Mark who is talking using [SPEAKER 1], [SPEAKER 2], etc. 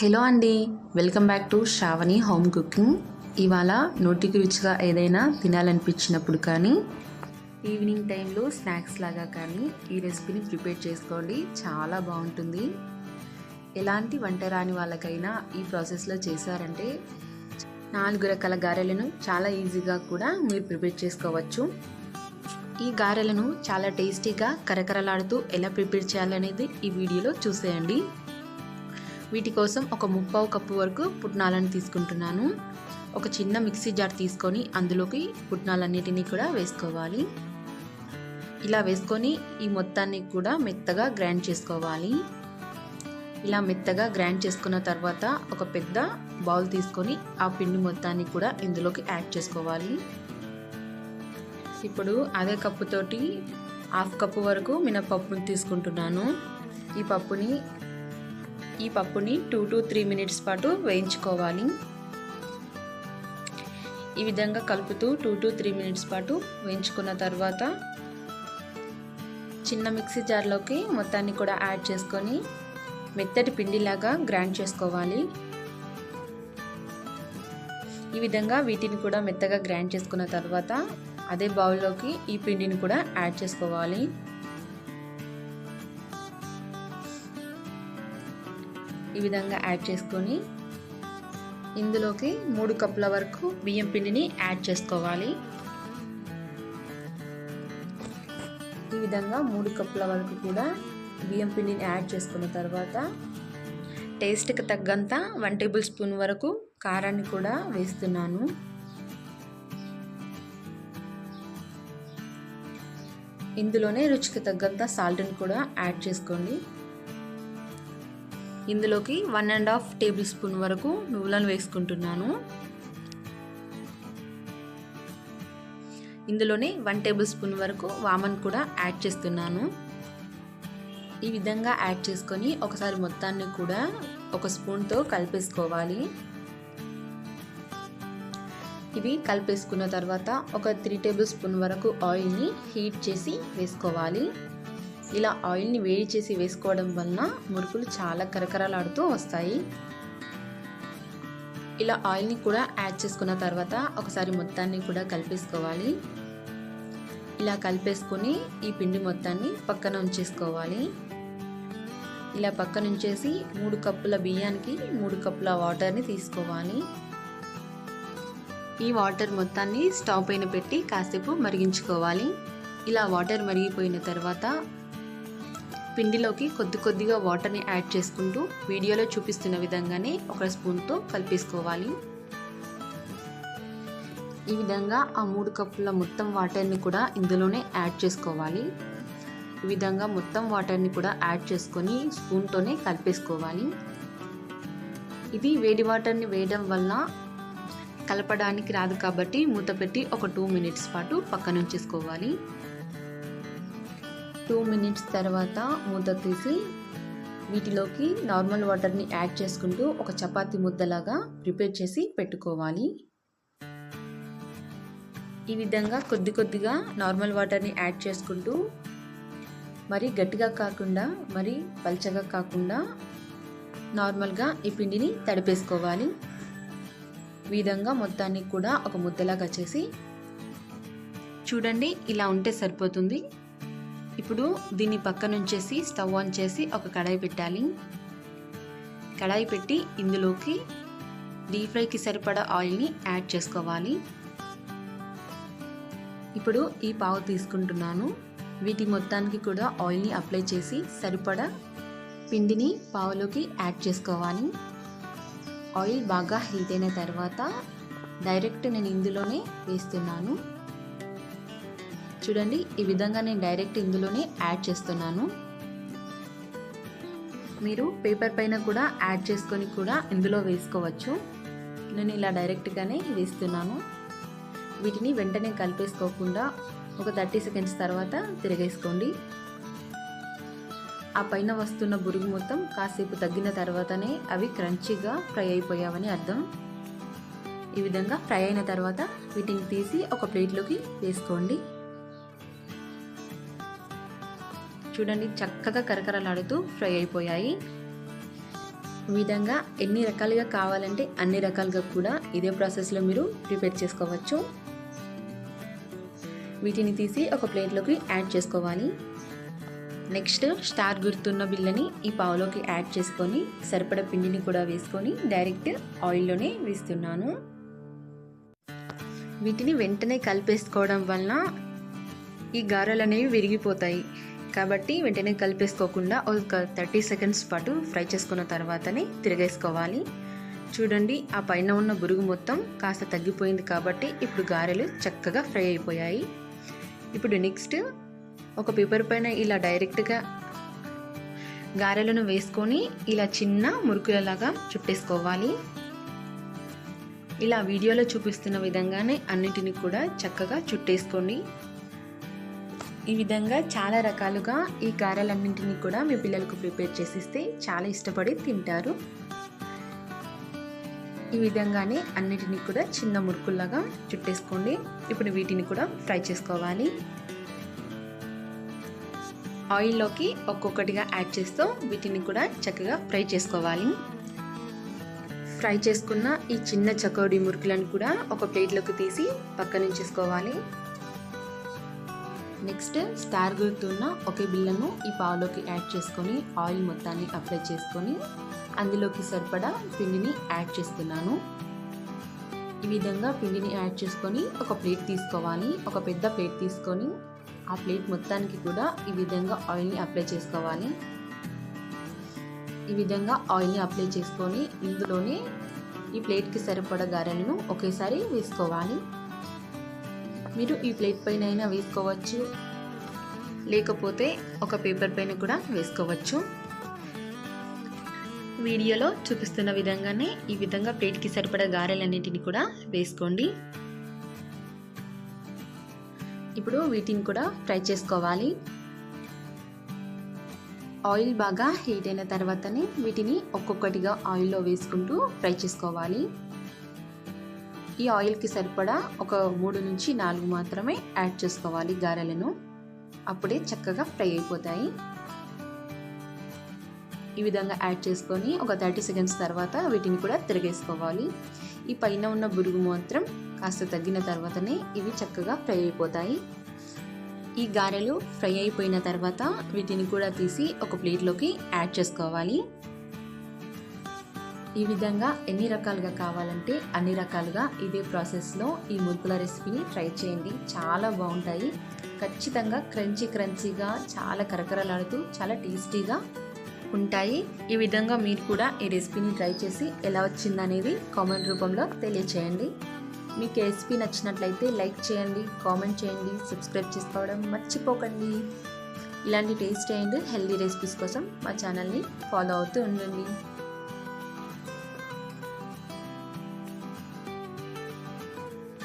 [SPEAKER 1] Hello అండి welcome back to Sravani home cooking. ఇవాళ నోటికి రుచిగా ఏదైనా తినాలనిపించినప్పుడు కానీ ఈవినింగ్ టైంలో స్నాక్స్ లాగా కానీ ఈ రెసిపీని ప్రిపేర్ చేసుకోండి. చాలా బాగుంటుంది. ఎలాంటి వంట రాని వాళ్ళకైనా ఈ ప్రాసెస్లో చేశారంటే నాలుగు రకాల గారెలను చాలా ఈజీగా కూడా మీరు ప్రిపేర్ చేసుకోవచ్చు. ఈ గారెలను చాలా టేస్టీగా కరకరలాడుతూ ఎలా ప్రిపేర్ చేయాలనేది ఈ వీడియోలో చూసేయండి. వీటి కోసం ఒక ముప్పావు కప్పు వరకు పుట్నాలను తీసుకుంటున్నాను. ఒక చిన్న మిక్సీ జార్ తీసుకొని అందులోకి పుట్నాలన్నిటినీ కూడా వేసుకోవాలి. ఇలా వేసుకొని ఈ మొత్తాన్ని కూడా మెత్తగా గ్రైండ్ చేసుకోవాలి. ఇలా మెత్తగా గ్రైండ్ చేసుకున్న తర్వాత ఒక పెద్ద బౌల్ తీసుకొని ఆ పిండి మొత్తాన్ని కూడా ఇందులోకి యాడ్ చేసుకోవాలి. ఇప్పుడు అదే కప్పుతోటి హాఫ్ కప్పు వరకు మినపప్పును తీసుకుంటున్నాను. ఈ పప్పుని ఈ పప్పుని టూ టు త్రీ మినిట్స్ పాటు వేయించుకోవాలి. ఈ విధంగా కలుపుతూ టూ టు త్రీ మినిట్స్ పాటు వేయించుకున్న తర్వాత చిన్న మిక్సీ జార్లోకి మొత్తాన్ని కూడా యాడ్ చేసుకొని మెత్తటి పిండిలాగా గ్రైండ్ చేసుకోవాలి. ఈ విధంగా వీటిని కూడా మెత్తగా గ్రైండ్ చేసుకున్న తర్వాత అదే బౌల్లోకి ఈ పిండిని కూడా యాడ్ చేసుకోవాలి. ఈ విధంగా యాడ్ చేసుకొని ఇందులోకి మూడు కప్పుల వరకు బియ్యం పిండిని యాడ్ చేసుకోవాలి. ఈ విధంగా మూడు కప్పుల వరకు కూడా బియ్యం పిండిని యాడ్ చేసుకున్న తర్వాత టేస్ట్కి తగ్గంత వన్ టేబుల్ స్పూన్ వరకు కారాన్ని కూడా వేస్తున్నాను. ఇందులోనే రుచికి తగ్గంత సాల్ట్ని కూడా యాడ్ చేసుకోండి. ఇందులోకి one and half table spoon వరకు నువ్వులను వేసుకుంటున్నాను. ఇందులోనే వన్ టేబుల్ స్పూన్ వరకు వామన్ కూడా యాడ్ చేస్తున్నాను. ఈ విధంగా యాడ్ చేసుకొని ఒకసారి మొత్తాన్ని కూడా ఒక స్పూన్తో కలిపేసుకోవాలి. ఇవి కలిపేసుకున్న తర్వాత ఒక త్రీ టేబుల్ స్పూన్ వరకు ఆయిల్ని హీట్ చేసి వేసుకోవాలి. ఇలా ఆయిల్ని వేడి చేసి వేసుకోవడం వలన మురుకులు చాలా కరకరలాడుతూ వస్తాయి. ఇలా ఆయిల్ని కూడా యాడ్ చేసుకున్న తర్వాత ఒకసారి మొత్తాన్ని కూడా కలిపేసుకోవాలి. ఇలా కలిపేసుకొని ఈ పిండి మొత్తాన్ని పక్కన ఉంచేసుకోవాలి. ఇలా పక్కన ఉంచేసి మూడు కప్పుల బియ్యానికి మూడు కప్పుల వాటర్ని తీసుకోవాలి. ఈ వాటర్ మొత్తాన్ని స్టవ్ పైన పెట్టి కాసేపు మరిగించుకోవాలి. ఇలా వాటర్ మరిగిపోయిన తర్వాత పిండిలోకి కొద్ది కొద్దిగా వాటర్ని యాడ్ చేసుకుంటూ వీడియోలో చూపిస్తున్న విధంగానే ఒక స్పూన్తో కలిపేసుకోవాలి. ఈ విధంగా ఆ మూడు కప్పుల మొత్తం వాటర్ని కూడా ఇందులోనే యాడ్ చేసుకోవాలి. ఈ విధంగా మొత్తం వాటర్ని కూడా యాడ్ చేసుకొని స్పూన్తోనే కలిపేసుకోవాలి. ఇది వేడి వాటర్ని వేయడం వల్ల కలపడానికి రాదు కాబట్టి మూత పెట్టి ఒక టూ మినిట్స్ పాటు పక్కనుంచేసుకోవాలి. టూ మినిట్స్ తర్వాత మూత తీసి వీటిలోకి నార్మల్ వాటర్ని యాడ్ చేసుకుంటూ ఒక చపాతి ముద్దలాగా ప్రిపేర్ చేసి పెట్టుకోవాలి. ఈ విధంగా కొద్ది కొద్దిగా నార్మల్ వాటర్ని యాడ్ చేసుకుంటూ మరి గట్టిగా కాకుండా మరి పల్చగా కాకుండా నార్మల్గా ఈ పిండిని తడిపేసుకోవాలి. విధంగా మొత్తాన్ని కూడా ఒక ముద్దలాగా చేసి చూడండి ఇలా ఉంటే సరిపోతుంది. ఇప్పుడు దీన్ని పక్కనుంచేసి స్టవ్ ఆన్ చేసి ఒక కడాయి పెట్టాలి. కడాయి పెట్టి ఇందులోకి డీప్ ఫ్రైకి సరిపడా ఆయిల్ని యాడ్ చేసుకోవాలి. ఇప్పుడు ఈ పావు తీసుకుంటున్నాను. వీటి మొత్తానికి కూడా ఆయిల్ని అప్లై చేసి సరిపడా పిండిని పావులోకి యాడ్ చేసుకోవాలి. ఆయిల్ బాగా హీట్ అయిన తర్వాత డైరెక్ట్ నేను ఇందులోనే వేస్తున్నాను. చూడండి. ఈ విధంగా నేను డైరెక్ట్ ఇందులోనే యాడ్ చేస్తున్నాను. మీరు పేపర్ పైన కూడా యాడ్ చేసుకొని కూడా ఇందులో వేసుకోవచ్చు. నేను ఇలా డైరెక్ట్గానే వేస్తున్నాను. వీటిని వెంటనే కలిపేసుకోకుండా ఒక థర్టీ సెకండ్స్ తర్వాత తిరిగేసుకోండి. ఆ పైన వస్తున్న బురుగు మొత్తం కాసేపు తగ్గిన తర్వాతనే అవి క్రంచీగా ఫ్రై అయిపోయావని అర్థం. ఈ విధంగా ఫ్రై అయిన తర్వాత వీటిని తీసి ఒక ప్లేట్లోకి వేసుకోండి. చూడండి చక్కగా కరకరలాడుతూ ఫ్రై అయిపోయాయి. ఈ విధంగా ఎన్ని రకాలుగా కావాలంటే అన్ని రకాలుగా కూడా ఇదే ప్రాసెస్లో మీరు ప్రిపేర్ చేసుకోవచ్చు. వీటిని తీసి ఒక ప్లేట్లోకి యాడ్ చేసుకోవాలి. నెక్స్ట్ స్టార్ గుర్తున్న బిల్లని ఈ పావులోకి యాడ్ చేసుకొని సరిపడ పిండిని కూడా వేసుకొని డైరెక్ట్ ఆయిల్లోనే వేస్తున్నాను. వీటిని వెంటనే కలిపేసుకోవడం వలన ఈ గారెలు అనేవి విరిగిపోతాయి. కాబట్టి వెంటనే కలిపేసుకోకుండా ఒక థర్టీ సెకండ్స్ పాటు ఫ్రై చేసుకున్న తర్వాతనే తిరగేసుకోవాలి. చూడండి ఆ పైన ఉన్న బురుగు మొత్తం కాస్త తగ్గిపోయింది కాబట్టి ఇప్పుడు గారెలు చక్కగా ఫ్రై అయిపోయాయి. ఇప్పుడు నెక్స్ట్ ఒక పేపర్ పైన ఇలా డైరెక్ట్గా గారెలను వేసుకొని ఇలా చిన్న మురుకులలాగా చుట్టేసుకోవాలి. ఇలా వీడియోలో చూపిస్తున్న విధంగానే అన్నిటిని కూడా చక్కగా చుట్టేసుకోండి. ఈ విధంగా చాలా రకాలుగా ఈ గారెలన్నింటినీ కూడా మీ పిల్లలకు ప్రిపేర్ చేసిస్తే చాలా ఇష్టపడి తింటారు. ఈ విధంగానే అన్నిటినీ కూడా చిన్న మురుకుల్లాగా చుట్టేసుకోండి. ఇప్పుడు వీటిని కూడా ఫ్రై చేసుకోవాలి. ఆయిల్లోకి ఒక్కొక్కటిగా యాడ్ చేస్తూ వీటిని కూడా చక్కగా ఫ్రై చేసుకోవాలి. ఫ్రై చేసుకున్న ఈ చిన్న చకోడి మురుకులను కూడా ఒక ప్లేట్లోకి తీసి పక్కనుంచేసుకోవాలి. నెక్స్ట్ స్టార్ గుర్తున్న ఒకే బిల్లను ఈ పావులోకి యాడ్ చేసుకొని ఆయిల్ మొత్తాన్ని అప్లై చేసుకొని అందులోకి సరిపడా పిండిని యాడ్ చేస్తున్నాను. ఈ విధంగా పిండిని యాడ్ చేసుకొని ఒక ప్లేట్ తీసుకోవాలి. ఒక పెద్ద ప్లేట్ తీసుకొని ఆ ప్లేట్ మొత్తానికి కూడా ఈ విధంగా ఆయిల్ని అప్లై చేసుకోవాలి. ఈ విధంగా ఆయిల్ని అప్లై చేసుకొని ఇందులోనే ఈ ప్లేట్కి సరిపడ గారెలను ఒకేసారి వేసుకోవాలి. మీరు ఈ ప్లేట్ పైన అయినా వేసుకోవచ్చు. లేకపోతే ఒక పేపర్ పైన కూడా వేసుకోవచ్చు. వీడియోలో చూపిస్తున్న విధంగానే ఈ విధంగా ప్లేట్కి సరిపడ గారెలన్నిటిని కూడా వేసుకోండి. ఇప్పుడు వీటిని కూడా ఫ్రై చేసుకోవాలి. ఆయిల్ బాగా హీట్ అయిన తర్వాతనే వీటిని ఒక్కొక్కటిగా ఆయిల్లో వేసుకుంటూ ఫ్రై చేసుకోవాలి. ఈ ఆయిల్కి సరిపడా ఒక మూడు నుంచి నాలుగు మాత్రమే యాడ్ చేసుకోవాలి గారెలను. అప్పుడే చక్కగా ఫ్రై అయిపోతాయి. ఈ విధంగా యాడ్ చేసుకొని ఒక థర్టీ సెకండ్స్ తర్వాత వీటిని కూడా తిరిగేసుకోవాలి. ఈ పైన ఉన్న బురుగు మాత్రం కాస్త తగ్గిన తర్వాతనే ఇవి చక్కగా ఫ్రై అయిపోతాయి. ఈ గారెలు ఫ్రై అయిపోయిన తర్వాత వీటిని కూడా తీసి ఒక ప్లేట్లోకి యాడ్ చేసుకోవాలి. ఈ విధంగా ఎన్ని రకాలుగా కావాలంటే అన్ని రకాలుగా ఇదే ప్రాసెస్లో ఈ మురుకుల రెసిపీని ట్రై చేయండి. చాలా బాగుంటాయి. ఖచ్చితంగా క్రంచీ క్రంచీగా చాలా కరకరలాడుతూ చాలా టేస్టీగా ఉంటాయి. ఈ విధంగా మీరు కూడా ఈ రెసిపీని ట్రై చేసి ఎలా వచ్చిందనేది కామెంట్ రూపంలో తెలియచేయండి. మీకు రెసిపీ నచ్చినట్లయితే లైక్ చేయండి కామెంట్ చేయండి సబ్స్క్రైబ్ చేసుకోవడం మర్చిపోకండి. ఇలాంటి టేస్ట్ అండ్ హెల్దీ రెసిపీస్ కోసం మా ఛానల్ని ఫాలో అవుతూ ఉండండి.